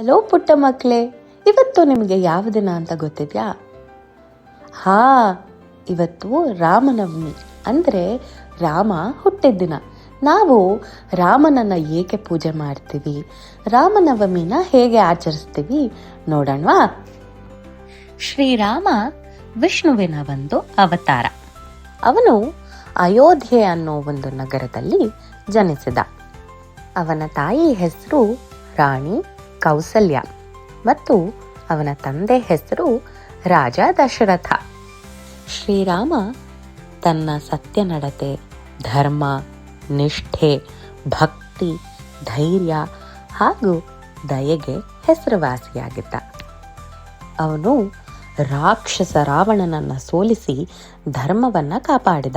Hello ಪುಟ್ಟ ಮಕ್ಕಳೇ, ಇವತ್ತು ನಿಮಗೆ ಯಾವ ದಿನ ಅಂತ ಗೊತ್ತಿದ್ಯಾ? ಹಾ, ಇವತ್ತು ರಾಮನವಮಿ, ಅಂದರೆ ರಾಮ ಹುಟ್ಟಿದ ದಿನ. ನಾವು ರಾಮನನ್ನ ಏಕೆ ಪೂಜೆ ಮಾಡ್ತೀವಿ? ರಾಮನವಮಿನ ಹೇಗೆ ಆಚರಿಸ್ತೀವಿ ನೋಡೋಣವಾ? ಶ್ರೀರಾಮ ವಿಷ್ಣುವಿನ ಒಂದು ಅವತಾರ. ಅವನು ಅಯೋಧ್ಯೆ ಅನ್ನೋ ಒಂದು ನಗರದಲ್ಲಿ ಜನಿಸಿದ. ಅವನ ತಾಯಿ ಹೆಸರು ರಾಣಿ. ಕೌಸಲ್ಯ ಮತ್ತು ಅವನ ತಂದೆ ಹೆಸರು ರಾಜ ದಶರಥ. ಶ್ರೀರಾಮ ತನ್ನ ಸತ್ಯ ನಡತೆ, ಧರ್ಮ, ನಿಷ್ಠೆ, ಭಕ್ತಿ, ಧೈರ್ಯ ಹಾಗೂ ದಯೆಗೆ ಹೆಸರುವಾಸಿಯಾಗಿದ್ದ. ಅವನು ರಾಕ್ಷಸ ರಾವಣನನ್ನು ಸೋಲಿಸಿ ಧರ್ಮವನ್ನು ಕಾಪಾಡಿದ.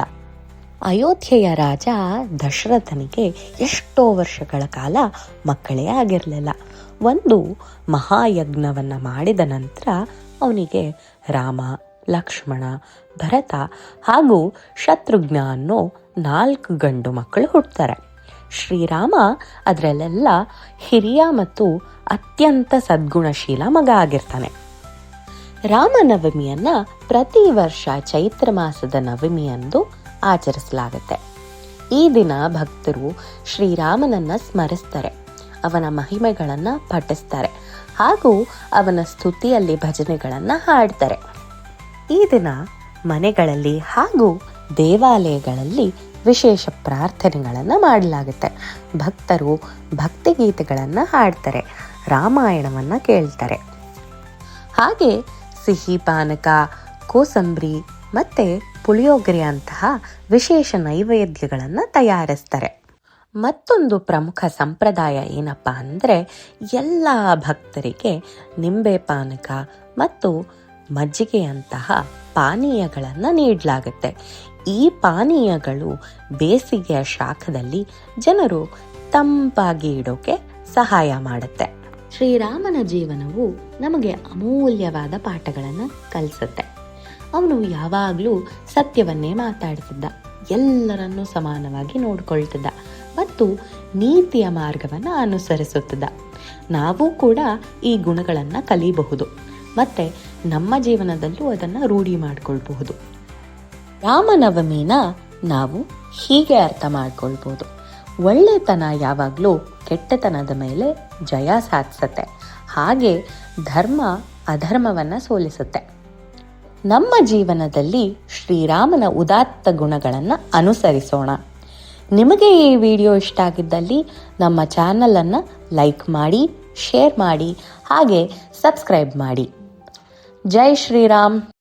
ಅಯೋಧ್ಯೆಯ ರಾಜ ದಶರಥನಿಗೆ ಎಷ್ಟೋ ವರ್ಷಗಳ ಕಾಲ ಮಕ್ಕಳೇ ಆಗಿರಲಿಲ್ಲ. ಒಂದು ಮಹಾಯಜ್ಞವನ್ನು ಮಾಡಿದ ನಂತರ ಅವನಿಗೆ ರಾಮ, ಲಕ್ಷ್ಮಣ, ಭರತ ಹಾಗೂ ಶತ್ರುಘ್ನ ಅನ್ನೋ ನಾಲ್ಕು ಗಂಡು ಮಕ್ಕಳು ಹುಟ್ಟುತ್ತಾರೆ ಶ್ರೀರಾಮ ಅದರಲ್ಲೆಲ್ಲ ಹಿರಿಯ ಮತ್ತು ಅತ್ಯಂತ ಸದ್ಗುಣಶೀಲ ಮಗ ಆಗಿರ್ತಾನೆ. ರಾಮನವಮಿಯನ್ನ ಪ್ರತಿ ವರ್ಷ ಚೈತ್ರ ಮಾಸದ ನವಮಿಯಂದು ಆಚರಿಸಲಾಗುತ್ತೆ. ಈ ದಿನ ಭಕ್ತರು ಶ್ರೀರಾಮನನ್ನ ಸ್ಮರಿಸ್ತಾರೆ. ಅವನ ಮಹಿಮೆಗಳನ್ನ ಪಠಿಸ್ತಾರೆ. ಹಾಗೂ ಅವನ ಸ್ತುತಿಯಲ್ಲಿ ಭಜನೆಗಳನ್ನ ಹಾಡ್ತಾರೆ. ಈ ದಿನ ಮನೆಗಳಲ್ಲಿ ಹಾಗೂ ದೇವಾಲಯಗಳಲ್ಲಿ ವಿಶೇಷ ಪ್ರಾರ್ಥನೆಗಳನ್ನು ಮಾಡಲಾಗುತ್ತೆ. ಭಕ್ತರು ಭಕ್ತಿಗೀತೆಗಳನ್ನು ಹಾಡ್ತಾರೆ. ರಾಮಾಯಣವನ್ನು ಕೇಳ್ತಾರೆ. ಹಾಗೆ ಸಿಹಿ ಪಾನಕ, ಕೋಸಂಬರಿ ಮತ್ತೆ ಪುಳಿಯೋಗರೆ ಅಂತಹ ವಿಶೇಷ ನೈವೇದ್ಯಗಳನ್ನು ತಯಾರಿಸ್ತಾರೆ. ಮತ್ತೊಂದು ಪ್ರಮುಖ ಸಂಪ್ರದಾಯ ಏನಪ್ಪ ಅಂದರೆ ಎಲ್ಲ ಭಕ್ತರಿಗೆ ನಿಂಬೆ ಪಾನಕ ಮತ್ತು ಮಜ್ಜಿಗೆಯಂತಹ ಪಾನೀಯಗಳನ್ನು ನೀಡಲಾಗುತ್ತೆ. ಈ ಪಾನೀಯಗಳು ಬೇಸಿಗೆಯ ಶಾಖದಲ್ಲಿ ಜನರು ತಂಪಾಗಿ ಇಡೋಕೆ ಸಹಾಯ ಮಾಡುತ್ತೆ. ಶ್ರೀರಾಮನ ಜೀವನವು ನಮಗೆ ಅಮೂಲ್ಯವಾದ ಪಾಠಗಳನ್ನು ಕಲಿಸುತ್ತೆ. ಅವನು ಯಾವಾಗಲೂ ಸತ್ಯವನ್ನೇ ಮಾತಾಡ್ತಿದ್ದ. ಎಲ್ಲರನ್ನೂ ಸಮಾನವಾಗಿ ನೋಡ್ಕೊಳ್ತಿದ್ದ ಮತ್ತು ನೀತಿಯ ಮಾರ್ಗವನ್ನು ಅನುಸರಿಸುತ್ತಿದ್ದ. ನಾವು ಕೂಡ ಈ ಗುಣಗಳನ್ನು ಕಲಿಯಬಹುದು ಮತ್ತೆ ನಮ್ಮ ಜೀವನದಲ್ಲೂ ಅದನ್ನು ರೂಢಿ ಮಾಡಿಕೊಳ್ಬಹುದು. ರಾಮನವಮಿನ ನಾವು ಹೀಗೆ ಅರ್ಥ ಮಾಡ್ಕೊಳ್ಬೋದು ಒಳ್ಳೆತನ ಯಾವಾಗಲೂ ಕೆಟ್ಟತನದ ಮೇಲೆ ಜಯ ಸಾಧಿಸುತ್ತೆ. ಹಾಗೆ ಧರ್ಮ ಅಧರ್ಮವನ್ನು ಸೋಲಿಸುತ್ತೆ. ನಮ್ಮ ಜೀವನದಲ್ಲಿ ಶ್ರೀರಾಮನ ಉದಾತ್ತ ಗುಣಗಳನ್ನು ಅನುಸರಿಸೋಣ. ನಿಮಗೆ ಈ ವಿಡಿಯೋ ಇಷ್ಟ ಆಗಿದ್ದಲ್ಲಿ ನಮ್ಮ ಚಾನಲನ್ನು ಲೈಕ್ ಮಾಡಿ, ಶೇರ್ ಮಾಡಿ, ಹಾಗೆ ಸಬ್ಸ್ಕ್ರೈಬ್ ಮಾಡಿ. ಜೈ ಶ್ರೀರಾಮ್.